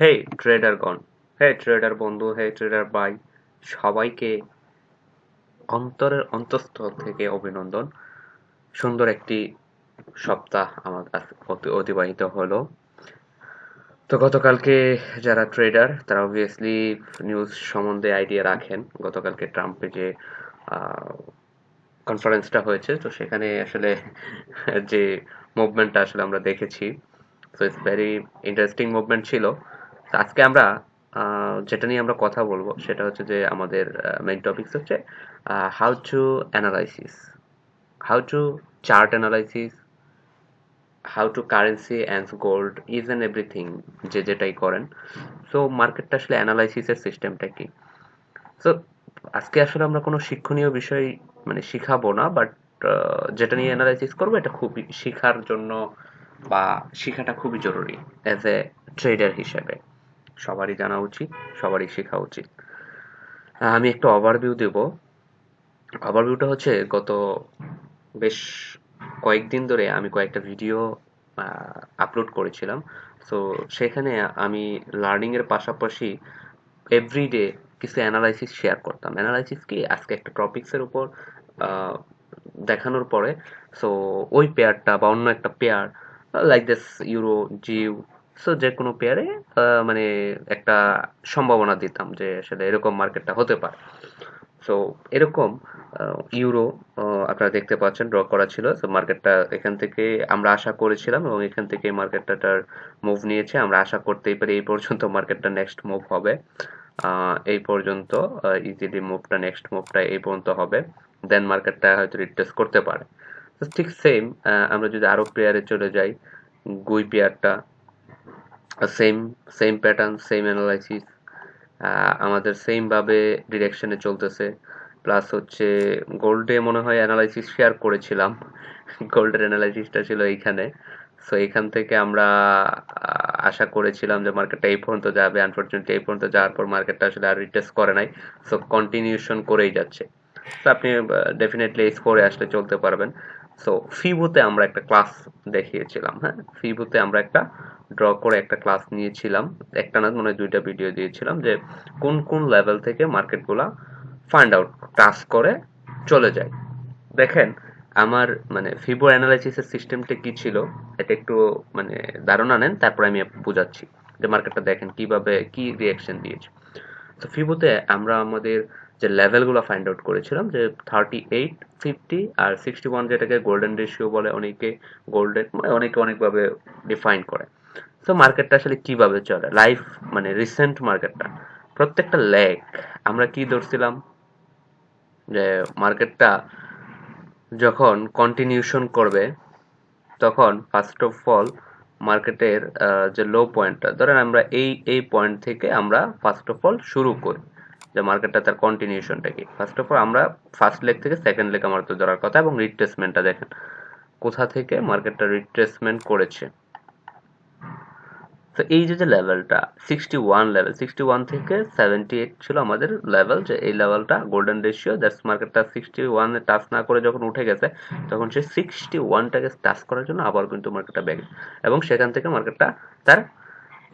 হে ট্রেডারগণ hay tedder বন্ধু hay tedder ভাই। সবাইকে অন্তরের অন্তঃস্থল থেকে অভিনন্দন। সুন্দর একটি সপ্তাহ আমার অতিবাহিত হলো। তো গতকালকে যারা ট্রেডার তারা অবভিয়াসলি নিউজ সম্বন্ধে আইডিয়া রাখেন। গতকালকে ট্রাম্পে যে কনফারেন্সটা হয়েছে, তো সেখানে আসলে যে মুভমেন্টটা আসলে আমরা দেখেছি। So it's very interesting movement ছিল। তো আজকে আমরা যেটা নিয়ে আমরা কথা বলব সেটা হচ্ছে যে আমাদের মেইন টপিকস হচ্ছে how to analysis how to chart analysis how to currency and gold is and everything যে যেটাই করেন। সো মার্কেটটা আসলে অ্যানালাইসিসের সিস্টেমটা কি? সো আজকে আসলে আমরা কোনো শিক্ষণীয় বিষয় মানে শিখাবো না বাট যেটা নিয়ে অ্যানালাইসিস করব এটা খুবই শেখার জন্য বা শেখাটা খুবই জরুরি অ্যাজ এ ট্রেডার হিসেবে। সবারই জানা উচিত, সবারই শেখা উচিত। আমি একটু ওভারভিউ দেব। ওভারভিউটা হচ্ছে গত বেশ কয়েকদিন ধরে আমি কয়েকটা ভিডিও আপলোড করেছিলাম। সো সেখানে আমি লার্নিং এর পাশাপাশি এভরিডে কিছু অ্যানালাইসিস শেয়ার করতাম। অ্যানালাইসিস কি? আজকে একটা টপিকসের উপর দেখানোর পরে। সো ওই পেয়ারটা বা অন্য একটা পেয়ার লাইক দিস ইউরো জিও সো যে কোনো পেয়ারে মানে একটা সম্ভাবনা দিতাম যে আসলে এরকম মার্কেটটা হতে পারে। সো এরকম ইউরো আপনারা দেখতে পাচ্ছেন ড্র করা ছিল। সো মার্কেটটা এখান থেকে আমরা আশা করেছিলাম এবং এখান থেকে মার্কেটটার মুভ নিয়েছে। আমরা আশা করতেই পারি এই পর্যন্ত মার্কেটটা নেক্সট মুভ হবে। এই পর্যন্ত ইজিলি মুভটা নেক্সট মুভটা এই পর্যন্ত হবে। দেন মার্কেটটা হয়তো রিটেস্ট করতে পারে। ঠিক সেম আমরা যদি আরও পেয়ারে চলে যাই, গুই পেয়ারটা same same pattern same analysis আমাদের সেম ভাবে ডিরেকশনে চলতেছে। প্লাস হচ্ছে গোল্ডে মনে হয় অ্যানালাইসিস শেয়ার করেছিলাম। গোল্ডের অ্যানালাইসিসটা ছিল এইখানে। সো এখান থেকে আমরা আশা করেছিলাম যে মার্কেটটা এই পর্যন্ত যাবে। আনফরচুনেটলি এই পর্যন্ত যাওয়ার পর মার্কেটটা আসলে আর রিটেস্ট করে নাই। সো কন্টিনিউশন করেই যাচ্ছে। তো আপনি ডেফিনেটলি স্কোরে আসলে চলতে পারবেন। সো ফিবুতে আমরা একটা ক্লাস দেখিয়েছিলাম হ্যাঁ? ফিবুতে আমরা একটা ড্র করে একটা ক্লাস নিয়েছিলাম। একটা না মানে দুইটা ভিডিও দিয়েছিলাম যে কোন কোন লেভেল থেকে মার্কেটগুলা ফাইন্ড আউট টাচ করে চলে যায়। দেখেন, আমার মানে ফিবো অ্যানালাইসিসের সিস্টেমটা কি ছিল? এটা একটু মানে ধারণা নেন, তারপর আমি বুঝাচ্ছি। যে মার্কেটটা দেখেন কীভাবে, কি রিয়াকশন দিয়েছে। তো ফিবোতে আমরা আমাদের যে লেভেলগুলো ফাইন্ড আউট করেছিলাম, যে থার্টি এইট ফিফটি আর সিক্সটি ওয়ান যেটাকে গোল্ডেন রেশিও বলে অনেকে গোল্ডেন মানে অনেকে অনেকভাবে ডিফাইন করে। সো মার্কেটটা আসলে কীভাবে চলে? লাইফ মানে রিসেন্ট মার্কেটটা প্রত্যেকটা লেগ আমরা কি ধরছিলাম? যে মার্কেটটা যখন কন্টিনিউশন করবে, তখন ফার্স্ট অফ অল মার্কেটের যে লো পয়েন্টটা ধরেন আমরা এই এই পয়েন্ট থেকে আমরা ফার্স্ট অফ অল শুরু করি। যে মার্কেটটা তার কন্টিনিউশনটা কি ফার্স্ট অফ অল আমরা ফার্স্ট লেগ থেকে সেকেন্ড লেগ আমার তো ধরার কথা এবং রিট্রেসমেন্টটা দেখেন। কোথা থেকে মার্কেটটা রিট্রেসমেন্ট করেছে? তো এই যে লেভেলটা sixty one level sixty one থেকে সেভেন্টি এইট ছিল আমাদের লেভেল যে এই লেভেলটা গোল্ডেন রেশিও দ্যাটস মার্কেটটা সিক্সটি ওয়ানে টাচ না করে যখন উঠে গেছে, তখন সে সিক্সটি ওয়ানটাকে টাচ করার জন্য আবার কিন্তু মার্কেটটা ব্যাক এবং সেখান থেকে মার্কেটটা তার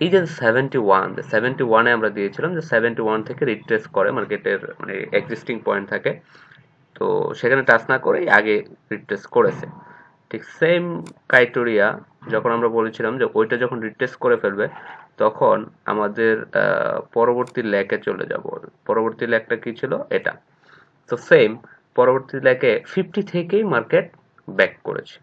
এই যে সেভেন্টি ওয়ান সেভেন্টি ওয়ানে আমরা দিয়েছিলাম যে সেভেন্টি ওয়ান থেকে রিট্রেস করে মার্কেটের মানে এক্সিস্টিং পয়েন্ট থাকে। তো সেখানে টাচ না করেই আগে রিট্রেস করেছে। ঠিক সেম ক্রাইটেরিয়া যখন আমরা বলেছিলাম যে ওইটা যখন রিটেস্ট করে ফেলবে, তখন আমাদের পরবর্তী ল্যাকে চলে যাব। পরবর্তী ল্যাকটা কি ছিল? এটা। তো সেম পরবর্তী ল্যাকে ফিফটি থেকেই মার্কেট ব্যাক করেছে।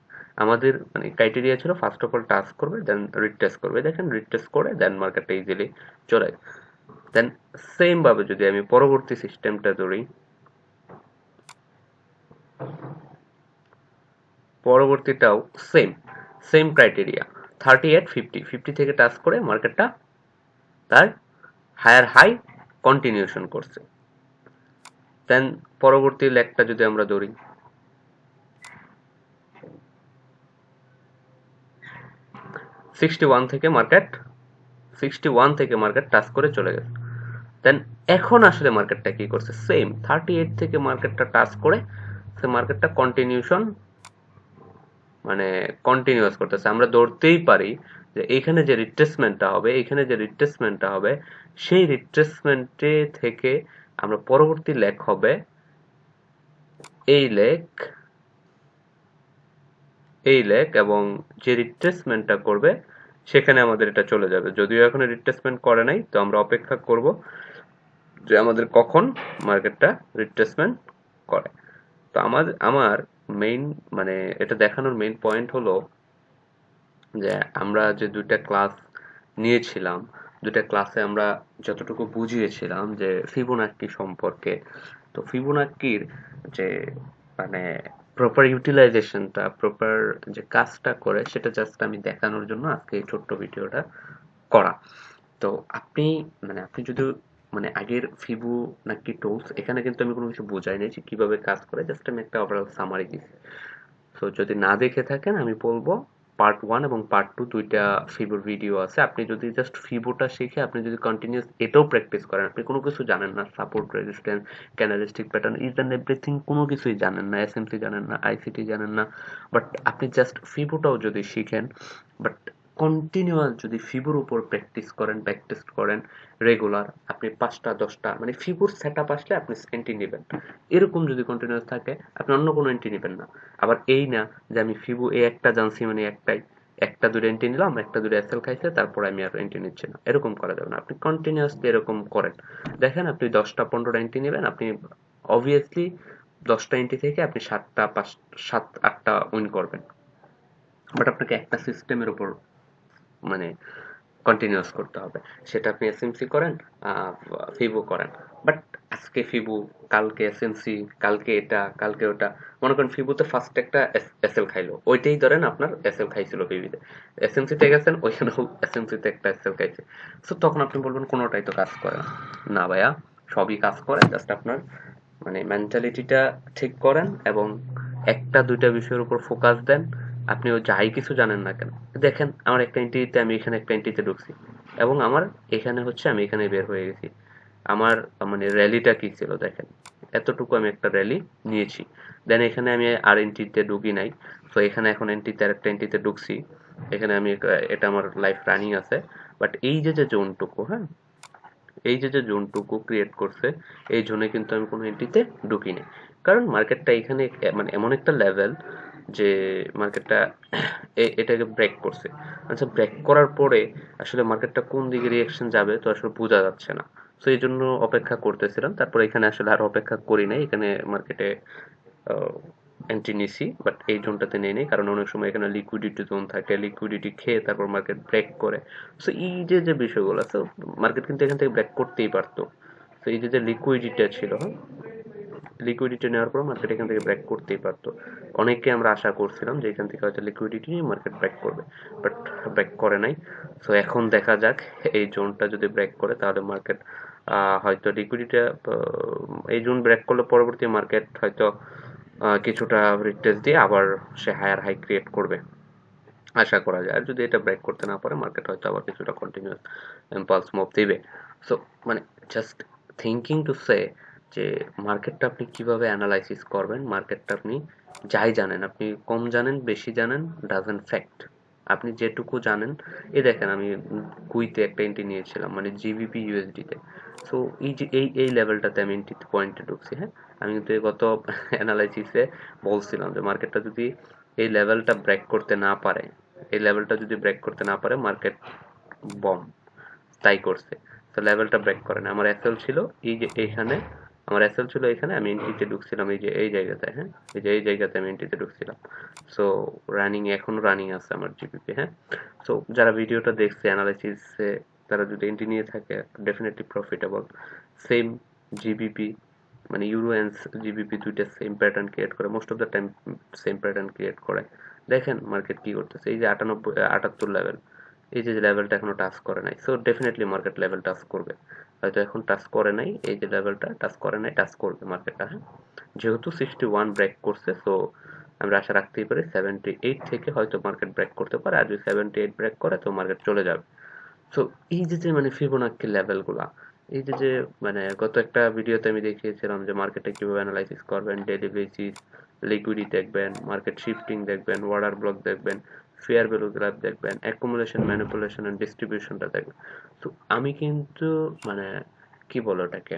আমাদের মানে ক্রাইটেরিয়া ছিল ফার্স্ট অফ অল টাস্ক করবে দেন রিটেস্ট করবে। দেখেন রিটেস্ট করে দেন মার্কেটটা ইজিলি চলে দেন সেম ভাবে যদি আমি পরবর্তী সিস্টেমটা ধরি, পরবর্তীটাও same same criteria thirty eight fifty fifty থেকে টাচ করে মার্কেটটা তার হায়ার হাই কন্টিনিউশন করছে। দেন পরবর্তী লেগটা যদি আমরা ধরি সিক্সটি ওয়ান থেকে মার্কেট সিক্সটি ওয়ান থেকে মার্কেট টাচ করে চলে গেছে। দেন এখন আসলে মার্কেটটা কি করছে? সেম থার্টি এইট থেকে মার্কেটটা টাচ করে সে মার্কেটটা কন্টিনিউশন মানে কন্টিনিউয়াস করতেছে। আমরা ধরতেই পারি যে এখানে যে রিট্রেসমেন্টটা হবে, এখানে যে রিট্রেসমেন্টটা হবে, সেই রিট্রেসমেন্টে থেকে আমরা পরবর্তী লেখ হবে, এই লেখ এই লেখ এবং যে রিট্রেসমেন্টটা করবে, সেখানে আমাদের এটা চলে যাবে। যদিও এখনও রিট্রেসমেন্ট করে নাই, তো আমরা অপেক্ষা করব যে আমাদের কখন মার্কেটটা রিট্রেসমেন্ট করে। তো আমার আমার মেইন মানে এটা দেখানোর মেইন পয়েন্ট হলো যে আমরা যে দুইটা ক্লাস নিয়েছিলাম, দুইটা ক্লাসে আমরা যতটুকু বুঝিয়েছিলাম যে ফিবোনাক্কি সম্পর্কে, তো ফিবোনাক্কির যে মানে প্রপার ইউটিলাইজেশনটা প্রপার যে কাজটা করে, সেটা জাস্ট আমি দেখানোর জন্য আজকে এই ছোট্ট ভিডিওটা করা। তো আপনি মানে আপনি যদি মানে আগের ফিবু নাকি টুলস এখানে কিন্তু আমি কোনো কিছু বোঝাই নাই যে কীভাবে কাজ করে জাস্ট আমি একটা ওভারঅল সামারি দিচ্ছি। তো যদি না দেখে থাকেন, আমি বলব পার্ট ওয়ান এবং পার্ট টু দুইটা ফিবোর ভিডিও আছে। আপনি যদি জাস্ট ফিবোটা শিখে আপনি যদি কন্টিনিউস এটাও প্র্যাকটিস করেন, আপনি কোনো কিছু জানেন না support resistance candlestick pattern is and everything কোনো কিছুই জানেন না এসএমসি জানেন না আইসিটি জানেন না বাট আপনি জাস্ট ফিবোটাও যদি শিখেন বাট কন্টিনিউয়াস যদি ফিবোর উপর প্র্যাকটিস করেন প্র্যাকটিস করেন রেগুলার আপনি পাঁচটা, দশটা মানে ফিবোর সেট আপ আসলে আপনি এন্ট্রি নেবেন। এরকম যদি কন্টিনিউয়াস থাকে, আপনি অন্য কোনো এন্ট্রি নেবেন না। আবার এই না যে আমি ফিবো এই একটা জানছি মানে একটাই। একটা দুটো এন্ট্রি নিলাম, একটা দুটো এসএল খাইছে, তারপর আমি আর এন্ট্রি নিচ্ছি না। এরকম করা যাবে না। আপনি কন্টিনিউয়াসলি এরকম করেন। দেখেন আপনি দশটা, পনেরোটা এন্ট্রি নেবেন, আপনি অবভিয়াসলি দশটা এন্ট্রি থেকে আপনি সাতটা, পাঁচ, সাত, আটটা উইন করবেন। বাট আপনাকে একটা সিস্টেমের উপর মানে কন্টিনিউয়াস করতে হবে। সেটা আপনি এসএমসি করেন ফিবো করেন। বাট আজকে ফিবু কালকে এসএমসি কালকে এটা, কালকে ওটা। মনে করেন ফিবুতে ফার্স্ট একটা এসএল খাইলো। ওইটাই ধরেন আপনার এসএল খাইছিল ফিবিতে এসএমসিতে গেছেন, ওইখানেও এসএমসিতে একটা এসএল খাইছে। সো তখন আপনি বলবেন, কোনোটাই তো কাজ করে না। না ভাইয়া, সবই কাজ করে জাস্ট আপনার মানে মেন্টালিটিটা ঠিক করেন এবং একটা দুইটা বিষয়ের উপর ফোকাস দেন। আপনি ও যাই কিছু জানেন না কেন। দেখেন, আমার একটা এন্ট্রিতে আমি এখানে একটা এন্ট্রিতে ঢুকছি। এবং আমার এখানে হচ্ছে, আমি এখানে বের হয়ে গেছি। আমার মানে র্যালিটা কি ছিল, দেখেন। এতটুকু আমি একটা র্যালি নিয়েছি। দেন এখানে আমি আর এন্ট্রিতে ঢুকি নাই। তো এখানে এখন এন্ট্রিতে আর একটা এন্ট্রিতে ঢুকছি। এখানে আমি, এটা আমার লাইফ রানিং আছে। বাট এই যে যে জোনটুকু হ্যাঁ? এই যে যে জোনটুকু ক্রিয়েট করছে, এই জোনে কিন্তু আমি কোনো এন্ট্রিতে ঢুকিনি কারণ মার্কেটটা এখানে মানে এমন একটা লেভেল যে মার্কেটটা এটাকে ব্রেক করছে। আচ্ছা ব্রেক করার পরে আসলে মার্কেটটা কোন দিকে রিয়াকশন যাবে, তো আসলে বোঝা যাচ্ছে না। তো এই জন্য অপেক্ষা করতেছিলাম। তারপর এখানে আসলে আর অপেক্ষা করি নাই। এখানে মার্কেটে এন্ট্রি নিছি বাট এই জোনটাতে নেই নেই, কারণ অনেক সময় এখানে লিকুইডিটি জোন থাকে লিকুইডিটি খেয়ে তারপর মার্কেট ব্রেক করে। সো এই যে যে বিষয়গুলো আছে মার্কেট কিন্তু এখান থেকে ব্রেক করতেই পারতো। তো এই যে যে লিকুইডিটি ছিল লিকুইডিটি নেওয়ার পর মার্কেট এখান থেকে ব্রেক করতেই পারতো। অনেকে আমরা আশা করছিলাম যে এখান থেকে হয়তো লিকুইডিটি নিয়ে মার্কেট ব্রেক করবে বাট ব্রেক করে নাই। সো এখন দেখা যাক, এই জোনটা যদি ব্রেক করে, তাহলে মার্কেট হয়তো লিকুইডিটি এই জোন ব্রেক করলে পরবর্তী মার্কেট হয়তো কিছুটা রিটেস্ট দিয়ে আবার সে হায়ার হাই ক্রিয়েট করবে। আশা করা যায়। আর যদি এটা ব্রেক করতে না পারে মার্কেট হয়তো আবার কিছুটা কন্টিনিউয়াস ইম্পালস মুভ দিবে। সো মানে জাস্ট থিঙ্কিং টু সে যে মার্কেটটা আপনি কীভাবে অ্যানালাইসিস করবেন? মার্কেটটা আপনি যাই জানেন, আপনি কম জানেন, বেশি জানেন ডাজেন্ট ফ্যাক্ট আপনি যেটুকু জানেন, এই দেখেন আমি কুইতে একটা এন্ট্রি নিয়েছিলাম মানে জিবিপি ইউএসডিতে সো এই যে, এই এই লেভেলটাতে আমি এন্ট্রি পয়েন্টে ঢুকছি হ্যাঁ? আমি কিন্তু গত অ্যানালাইসিসে বলছিলাম যে মার্কেটটা যদি এই লেভেলটা ব্রেক করতে না পারে, এই লেভেলটা যদি ব্রেক করতে না পারে মার্কেট বম তাই করছে। তো লেভেলটা ব্রেক করে না। আমার এসএল ছিল, এই যে, এইখানে আমার এসএল ছিল এখানে, আমি এন্ট্রিতে ঢুকছিলাম এই যে, এই জায়গাতে হ্যাঁ? এই যে, এই জায়গাতে আমি এন্ট্রিতে ঢুকছিলাম। সো রানিং এখনও রানিং আছে আমার জিপিপি হ্যাঁ? সো যারা ভিডিওটা দেখছে অ্যানালাইসিসে তারা যদি এন্ট্রি নিয়ে থাকে ডেফিনেটলি প্রফিটেবল সেম জিবিপি মানে ইউরো অ্যান্ড জিবিপি দুইটা সেম প্যাটার্ন ক্রিয়েট করে most of the time same pattern create করে। দেখেন মার্কেট কি করতেছে, এই যে আটানব্বই, আটাত্তর লেভেল এই যে লেভেলটা এখনও টাচ করে নাই। So definitely market level touch করবে। হয়তো এখন টাচ করে নাই, এই যে লেভেলটা টাচ করে নাই টাচ করবে মার্কেটটা হ্যাঁ? যেহেতু সিক্সটি ওয়ান ব্রেক করছে সো আমরা আশা রাখতেই পারি সেভেন্টি এইট থেকে হয়তো মার্কেট ব্রেক করতে পারে, আর যদি সেভেন্টি এইট ব্রেক করে, তো মার্কেট চলে যাবে। সো এই যে যে মানে ফিবোনাক্কি লেভেলগুলা এই যে যে মানে গত একটা ভিডিওতে আমি দেখিয়েছিলাম যে মার্কেটে কীভাবে অ্যানালাইসিস করবেন ডেলি বেসিস লিকুইডিটি দেখবেন মার্কেট শিফটিং দেখবেন ওয়ার্ডার ব্লক দেখবেন ফেয়ার ভ্যালু গ্রাফ দেখবেন অ্যাকুমুলেশন ম্যানিপুলেশন অ্যান্ড ডিস্ট্রিবিউশনটা দেখবেন। তো আমি কিন্তু মানে কি বলো ওটাকে?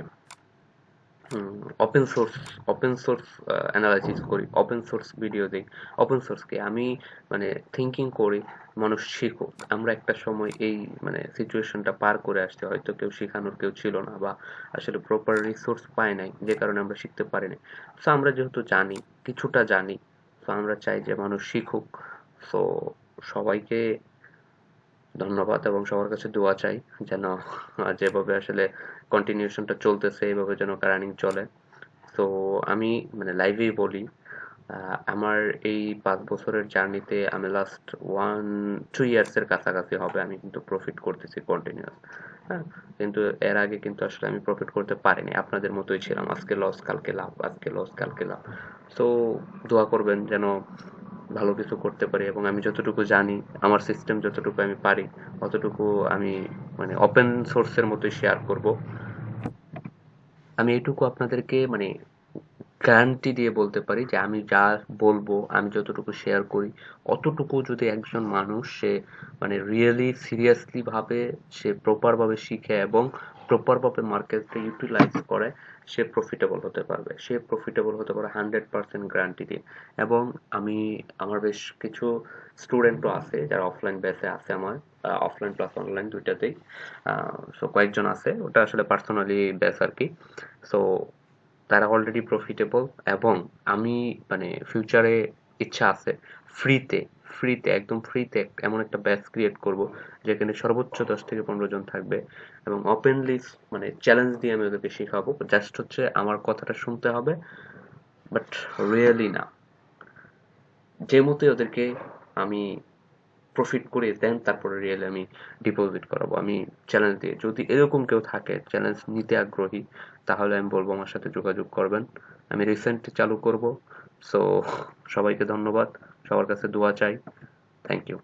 Open source open source analysis করি ওপেন সোর্স ভিডিও দিই ওপেন সোর্সকে আমি মানে থিঙ্কিং করি, মানুষ শিখুক। আমরা একটা সময় এই মানে সিচুয়েশনটা পার করে আসতে হয়তো কেউ শেখানোর কেউ ছিল না বা আসলে প্রপার রিসোর্স পায় নাই, যে কারণে আমরা শিখতে পারি পারিনি সো আমরা যেহেতু জানি, কিছুটা জানি সো আমরা চাই যে মানুষ শিখুক। সো সবাইকে ধন্যবাদ এবং সবার কাছে দোয়া চাই যেন যেভাবে আসলে কন্টিনিউশনটা চলতেছে, এভাবে যেন রানিং চলে। তো আমি মানে লাইভেই বলি আমার এই পাঁচ বছরের জার্নিতে আমি লাস্ট ওয়ান টু ইয়ার্সের কাছাকাছি হবে, আমি কিন্তু প্রফিট করতেছি কন্টিনিউয়াস হ্যাঁ? কিন্তু এর আগে কিন্তু আসলে আমি প্রফিট করতে পারিনি। আপনাদের মতোই ছিলাম, আজকে লস কালকে লাভ, আজকে লস কালকে লাভ। তো দোয়া করবেন যেন ভালো কিছু করতে পারি এবং আমি যতটুকু জানি, আমার সিস্টেম যতটুকু আমি পারি, অতটুকু আমি মানে ওপেন সোর্সের মতোই শেয়ার করব। আমি এটুকু আপনাদেরকে মানে গ্যারান্টি দিয়ে বলতে পারি যে আমি যা বলব, আমি যতটুকু শেয়ার করি, অতটুকু যদি একজন মানুষ সে মানে রিয়েলি সিরিয়াসলি ভাবে, সে প্রপার ভাবে শিখে এবং প্রপার ভাবে মার্কেটে ইউটিলাইজ করে, সে প্রফিটেবল হতে পারবে। সে প্রফিটেবল হতে পারে হান্ড্রেড পার্সেন্ট গ্যারান্টি দিয়ে। এবং আমি, আমার বেশ কিছু স্টুডেন্টও আছে, যারা অফলাইন বেসে আছে আমার অফলাইন প্লাস অনলাইন দুইটাতেই। সো কয়েকজন আছে, ওটা আসলে পার্সোনালি বেস আর কি। সো তারা অলরেডি প্রফিটেবল এবং আমি মানে ফিউচারে ইচ্ছা আছে ফ্রিতে ফ্রিতে একদম ফ্রিতে এমন একটা ব্যাচ ক্রিয়েট করব, যেখানে সর্বোচ্চ দশ থেকে পনেরো জন থাকবে এবং ওপেনলি মানে চ্যালেঞ্জ দিয়ে আমি ওদেরকে শেখাবো। জাস্ট হচ্ছে আমার কথাটা শুনতে হবে বাট রিয়েলি না। যে মতে ওদেরকে আমি প্রফিট করে দেন, তারপরে রিয়েলি আমি ডিপোজিট করাবো, আমি চ্যালেঞ্জ দিয়ে। যদি এরকম কেউ থাকে চ্যালেঞ্জ নিতে আগ্রহী, তাহলে আমি বলব আমার সাথে যোগাযোগ করবেন। আমি রিসেন্ট চালু করব সো সবাইকে ধন্যবাদ। সবার কাছে দোয়া চাই থ্যাংক ইউ